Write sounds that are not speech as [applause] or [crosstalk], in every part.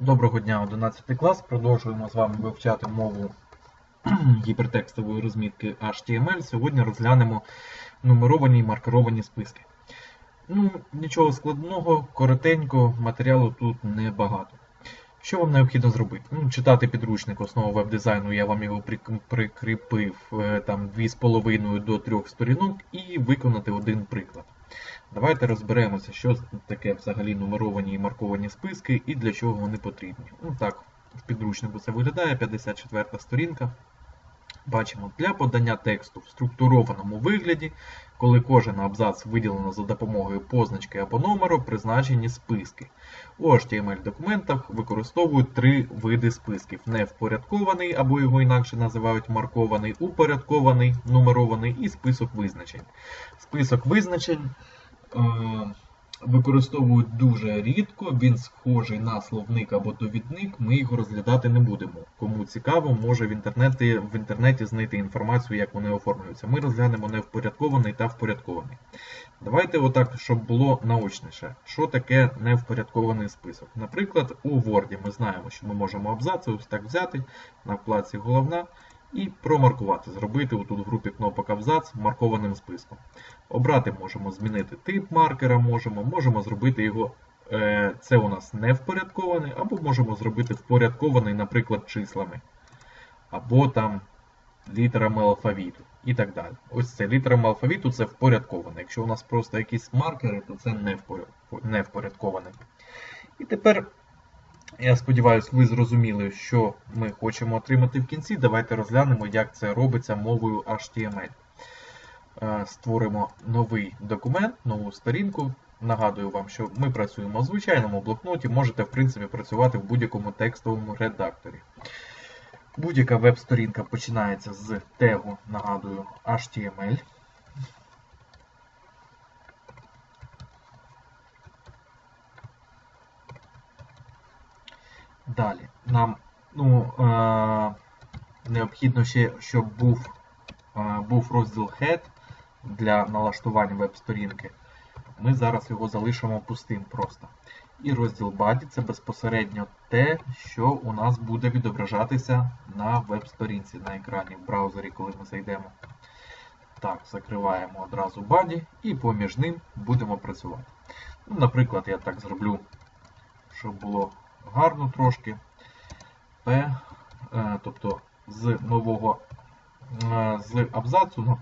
Доброго дня, 11 клас. Продовжуємо з вами вивчати мову [clears throat] гіпертекстової розмітки HTML. Сьогодні розглянемо нумеровані і маркеровані списки. Ну, нічого складного, коротенько, матеріалу тут небагато. Що вам необхідно зробити? Ну, читати підручник основи веб-дизайну, я вам його прикріпив е, там 2,5 до 3 сторінок і виконати один приклад. Давайте розберемося, що таке взагалі нумеровані і марковані списки і для чого вони потрібні. Ну так, в підручнику це виглядає 54 сторінка. Бачимо, для подання тексту в структурованому вигляді, коли кожен абзац виділено за допомогою позначки або номеру, призначені списки. У HTML документах використовують три види списків: невпорядкований, або його інакше називають маркований, упорядкований, нумерований і список визначень. Список визначень е, використовують дуже рідко, він схожий на словник або довідник, ми його розглядати не будемо. Кому цікаво, може в інтернеті, в інтернеті знайти інформацію, як вони оформлюються. Ми розглянемо невпорядкований та впорядкований. Давайте отак, щоб було наочніше. Що таке невпорядкований список? Наприклад, у Word ми знаємо, що ми можемо абзаци ось так взяти на вкладці головна і промаркувати, зробити отут в групі кнопок абзац маркованим списком. Обрати можемо змінити тип маркера, можемо, можемо зробити його. е, Це у нас не впорядкований, або можемо зробити впорядкований, наприклад, числами, або там літерами алфавіту і так далі. Ось це літерами алфавіту це впорядковане. Якщо у нас просто якісь маркери, то це не впорядковане. І тепер, я сподіваюся, ви зрозуміли, що ми хочемо отримати в кінці. Давайте розглянемо, як це робиться мовою HTML. Е, Створимо новий документ, нову сторінку. Нагадую вам, що ми працюємо в звичайному блокноті, можете, в принципі, працювати в будь-якому текстовому редакторі. Будь-яка веб-сторінка починається з тегу, нагадую, HTML. Далі нам ну, е- необхідно ще, щоб був, е- був розділ Head для налаштування веб-сторінки. Ми зараз його залишимо пустим просто. І розділ Body це безпосередньо те, що у нас буде відображатися на веб-сторінці на екрані в браузері, коли ми зайдемо. Так, закриваємо одразу Body і поміж ним будемо працювати. Ну, Наприклад, я так зроблю, щоб було гарно трошки. P, е, тобто з нового е, з абзацу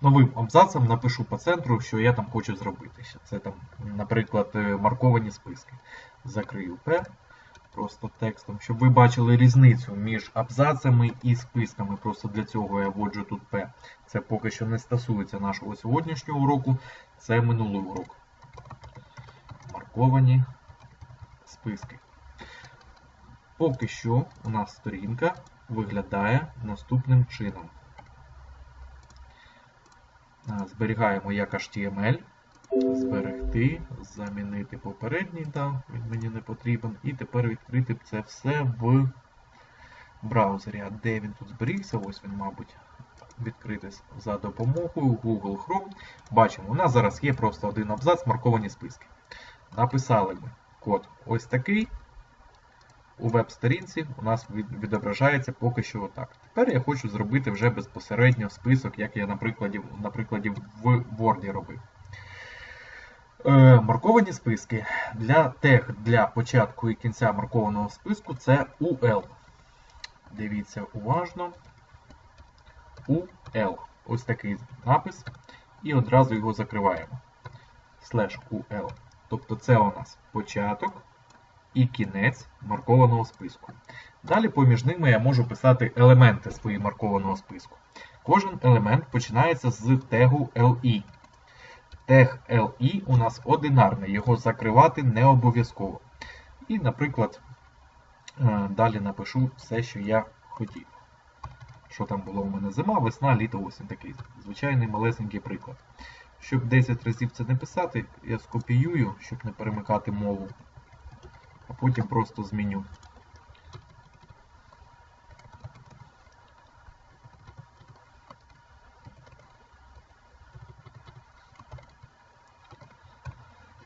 новим абзацем напишу по центру, що я там хочу зробити. Це там, наприклад, е, марковані списки. Закрию P просто текстом, щоб ви бачили різницю між абзацами і списками. Просто для цього я вводжу тут P. Це поки що не стосується нашого сьогоднішнього уроку, це минулий урок. Марковані списки. Поки що у нас сторінка виглядає наступним чином. Зберігаємо як HTML, зберегти, замінити попередній, да, він мені не потрібен. І тепер відкрити це все в браузері. А де він тут зберігся? Ось він, мабуть, відкритись за допомогою Google Chrome. Бачимо, у нас зараз є просто один абзац, марковані списки. Написали ми код ось такий. У веб-сторінці у нас відображається поки що отак. Тепер я хочу зробити вже безпосередньо список, як я на прикладі, в Word робив. Е, марковані списки. Для тег для початку і кінця маркованого списку це UL. Дивіться уважно. UL. Ось такий напис. І одразу його закриваємо. Slash UL. Тобто це у нас початок і кінець маркованого списку. Далі поміж ними я можу писати елементи свої маркованого списку. Кожен елемент починається з тегу LE. Тег LE у нас одинарний, його закривати не обов'язково. І, наприклад, е, далі напишу все, що я хотів. Що там було у мене зима, весна, літо, осінь такий звичайний малесенький приклад. Щоб 10 разів це не писати, я скопіюю, щоб не перемикати мову, а потім просто зміню.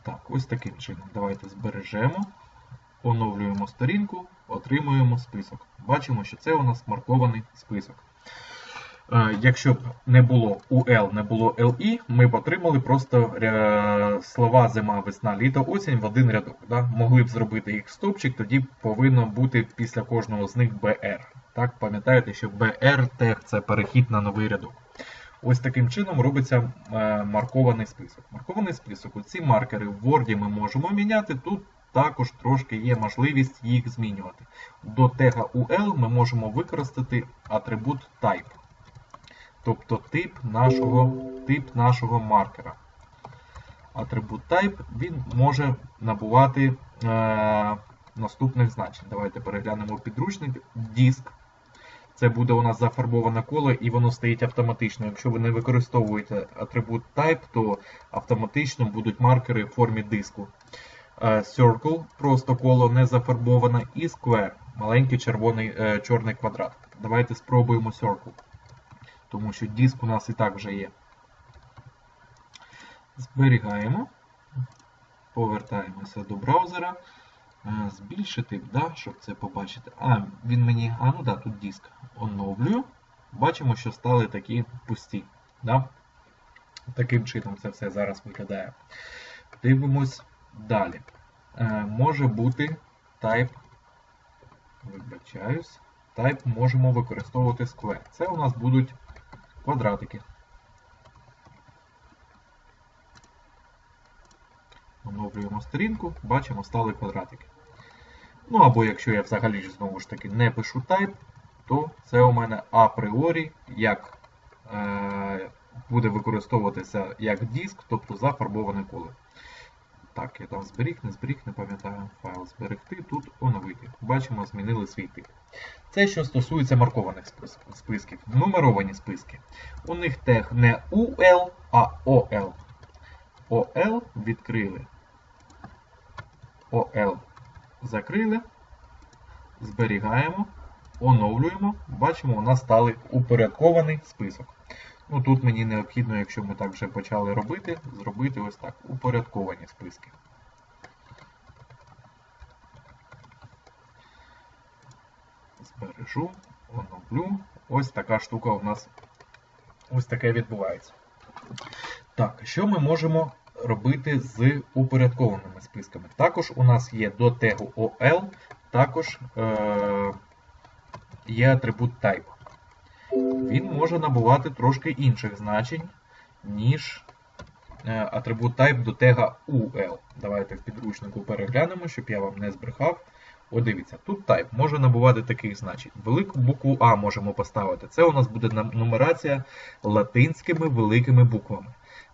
Так, ось таким чином. Давайте збережемо, оновлюємо сторінку, отримуємо список. Бачимо, що це у нас маркований список. Якщо б не було UL, не було LI, ми б отримали просто е, слова зима, весна, літо, осінь в один рядок. Да? Могли б зробити їх стопчик, тоді повинно бути після кожного з них BR. Так, пам'ятаєте, що BR тег це перехід на новий рядок. Ось таким чином робиться е, маркований список. Маркований список, ці маркери в Word ми можемо міняти. Тут також трошки є можливість їх змінювати. До тега UL ми можемо використати атрибут type, тобто тип нашого, тип нашого маркера. Атрибут type він може набувати е, наступних значень. Давайте переглянемо підручник. Диск. Це буде у нас зафарбоване коло і воно стоїть автоматично. Якщо ви не використовуєте атрибут type, то автоматично будуть маркери в формі диску. Е, Circle просто коло не зафарбоване, і Square маленький червоний е, чорний квадрат. Давайте спробуємо Circle, тому що диск у нас і так вже є. Зберігаємо, повертаємося до браузера. Е, Збільшити, да, щоб це побачити. А, він мені. А, ну да, тут диск. Оновлюю. Бачимо, що стали такі пусті. Да? Таким чином це все зараз виглядає. Дивимось далі. Е, може бути type. Вибачаюсь. Type можемо використовувати square. Це у нас будуть квадратики. Оновлюємо сторінку, бачимо, стали квадратики. Ну або якщо я взагалі ж знову ж таки не пишу type, то це у мене апріорі як е, буде використовуватися як диск, тобто зафарбоване коло. Так, я там зберіг, не зберіг, не пам'ятаю. Файл зберегти, тут оновити. Бачимо, змінили свій тип. Це що стосується маркованих списків. Нумеровані списки. У них тег не UL, а OL. OL відкрили. OL закрили. Зберігаємо, оновлюємо. Бачимо, у нас стали упорядкований список. Ну, Тут мені необхідно, якщо ми так вже почали робити, зробити ось так. Упорядковані списки. Збережу, оновлю. Ось така штука у нас ось таке відбувається. Так, що ми можемо робити з упорядкованими списками? Також у нас є до тегу OL, також е- є атрибут type. Він може набувати трошки інших значень, ніж е, атрибут type до тега UL. Давайте в підручнику переглянемо, щоб я вам не збрехав. О, дивіться, тут type може набувати таких значень. Велику букву А можемо поставити. Це у нас буде нумерація латинськими великими буквами.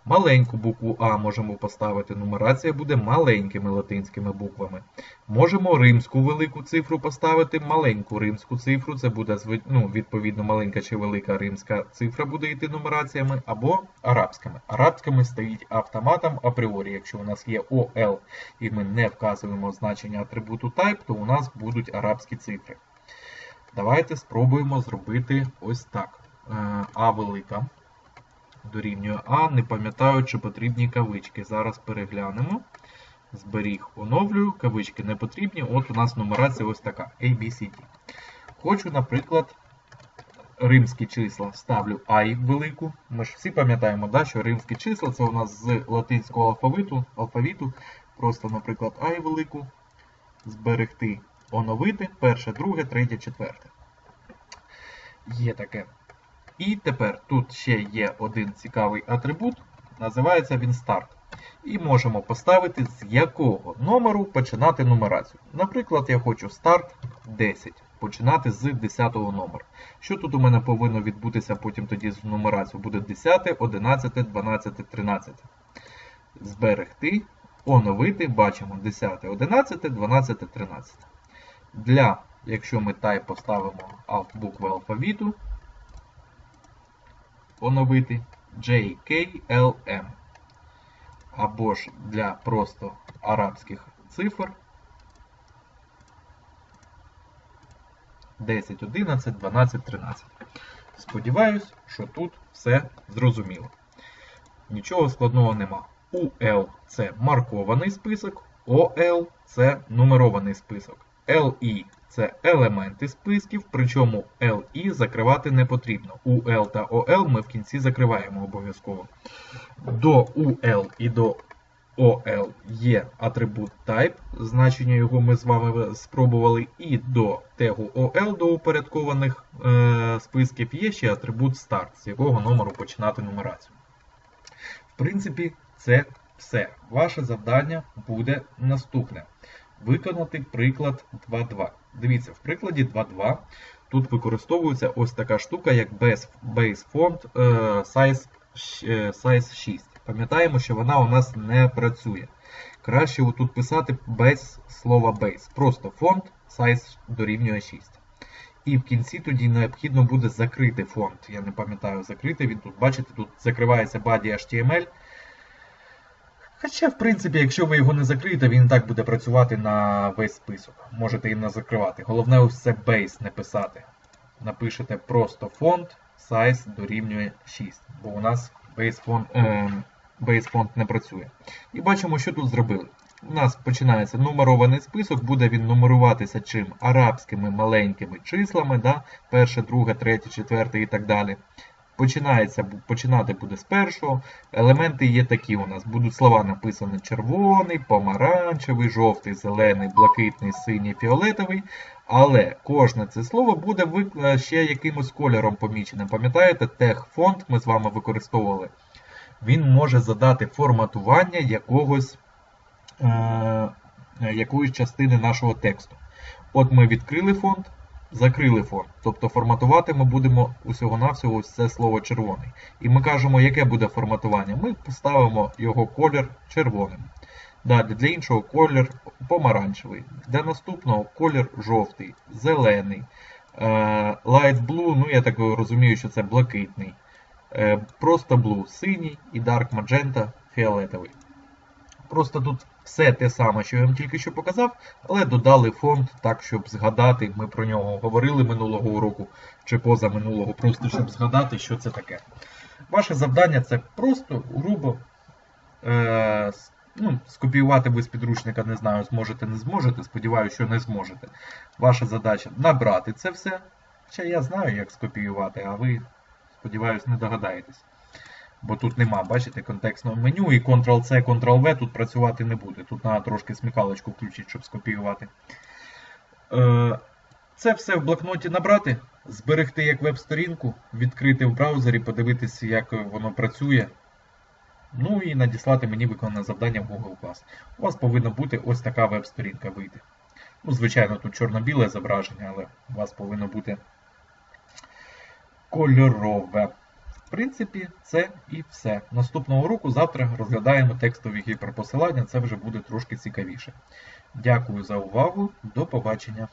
Маленьку букву А можемо поставити. Нумерація буде маленькими латинськими буквами. Можемо римську велику цифру поставити, маленьку римську цифру. Це буде ну, відповідно маленька чи велика римська цифра буде йти нумераціями, або арабськими. Арабськими стоїть автоматом апріорі. Якщо у нас є OL і ми не вказуємо значення атрибуту type, то у нас будуть арабські цифри. Давайте спробуємо зробити ось так. Е, а велика дорівнює А. Не пам'ятаю, чи потрібні кавички. Зараз переглянемо. Зберіг, оновлюю, кавички не потрібні. От у нас нумерація ось така. A, B, C, D. Хочу, наприклад, римські числа ставлю I велику. Ми ж всі пам'ятаємо, да, що римські числа це у нас з латинського алфавіту. алфавіту. Просто, наприклад, I велику. Зберегти, оновити. Перше, друге, третє, четверте. Є таке. І тепер тут ще є один цікавий атрибут, називається він старт. І можемо поставити, з якого номеру починати нумерацію. Наприклад, я хочу старт 10, починати з 10 номеру. Що тут у мене повинно відбутися потім тоді з нумерацією? Буде 10, 11, 12, 13. Зберегти, оновити, бачимо 10, 11, 12, 13. Для, якщо ми type поставимо букви алфавіту, оновити JKLM. Або ж для просто арабських цифр 10, 11, 12, 13. Сподіваюсь, що тут все зрозуміло. Нічого складного нема. UL це маркований список, OL це нумерований список. LI це елементи списків, причому LI закривати не потрібно. UL та OL ми в кінці закриваємо обов'язково. До UL і до OL є атрибут type, значення його ми з вами спробували, і до тегу OL до упорядкованих е, списків є ще атрибут start, з якого номеру починати нумерацію. В принципі, це все. Ваше завдання буде наступне. Виконати приклад 2.2. Дивіться, в прикладі 2.2 тут використовується ось така штука, як base, base font е, size, е, size 6. Пам'ятаємо, що вона у нас не працює. Краще тут писати без слова base. Просто фонд size дорівнює 6. І в кінці тоді необхідно буде закрити фонд. Я не пам'ятаю, закрити він тут, бачите, тут закривається body HTML. Хоча, в принципі, якщо ви його не закриєте, він і так буде працювати на весь список. Можете і не закривати. Головне ось це base не писати. Напишете просто фонд size дорівнює 6. Бо у нас base е, font не працює. І бачимо, що тут зробили. У нас починається нумерований список, буде він нумеруватися чим? Арабськими маленькими числами, перше, друге, третє, четверте і так далі. Починається, Починати буде з першого. Елементи є такі у нас. Будуть слова написані червоний, помаранчевий, жовтий, зелений, блакитний, синій, фіолетовий. Але кожне це слово буде ще якимось кольором поміченим. Пам'ятаєте, тег фонд ми з вами використовували. Він може задати форматування якогось, е, якоїсь частини нашого тексту. От ми відкрили фонд, закрили фонд. Тобто форматувати ми будемо усього-навсього це слово червоний. І ми кажемо, яке буде форматування. Ми поставимо його колір червоним. Далі для іншого колір помаранчевий. Для наступного колір жовтий, зелений. Е, light blue, ну я так розумію, що це блакитний. Е, просто blue синій і dark magenta фіолетовий. Просто тут все те саме, що я вам тільки що показав, але додали фонд так, щоб згадати. Ми про нього говорили минулого уроку чи поза минулого, просто щоб згадати, що це таке. Ваше завдання це просто грубо е, ну, скопіювати ви з підручника, не знаю, зможете, не зможете. Сподіваюся, що не зможете. Ваша задача набрати це все. Хоча я знаю, як скопіювати, а ви, сподіваюся, не догадаєтесь. Бо тут нема, бачите, контекстного меню і Ctrl-C, Ctrl-V тут працювати не буде. Тут треба трошки смікалочку включити, щоб скопіювати. Е, це все в блокноті набрати, зберегти як веб-сторінку, відкрити в браузері, подивитися, як воно працює. Ну і надіслати мені виконане завдання в Google Class. У вас повинна бути ось така веб-сторінка вийти. Ну, Звичайно, тут чорно-біле зображення, але у вас повинно бути кольорове. В принципі, це і все. Наступного року завтра розглядаємо текстові гіперпосилання, це вже буде трошки цікавіше. Дякую за увагу, до побачення.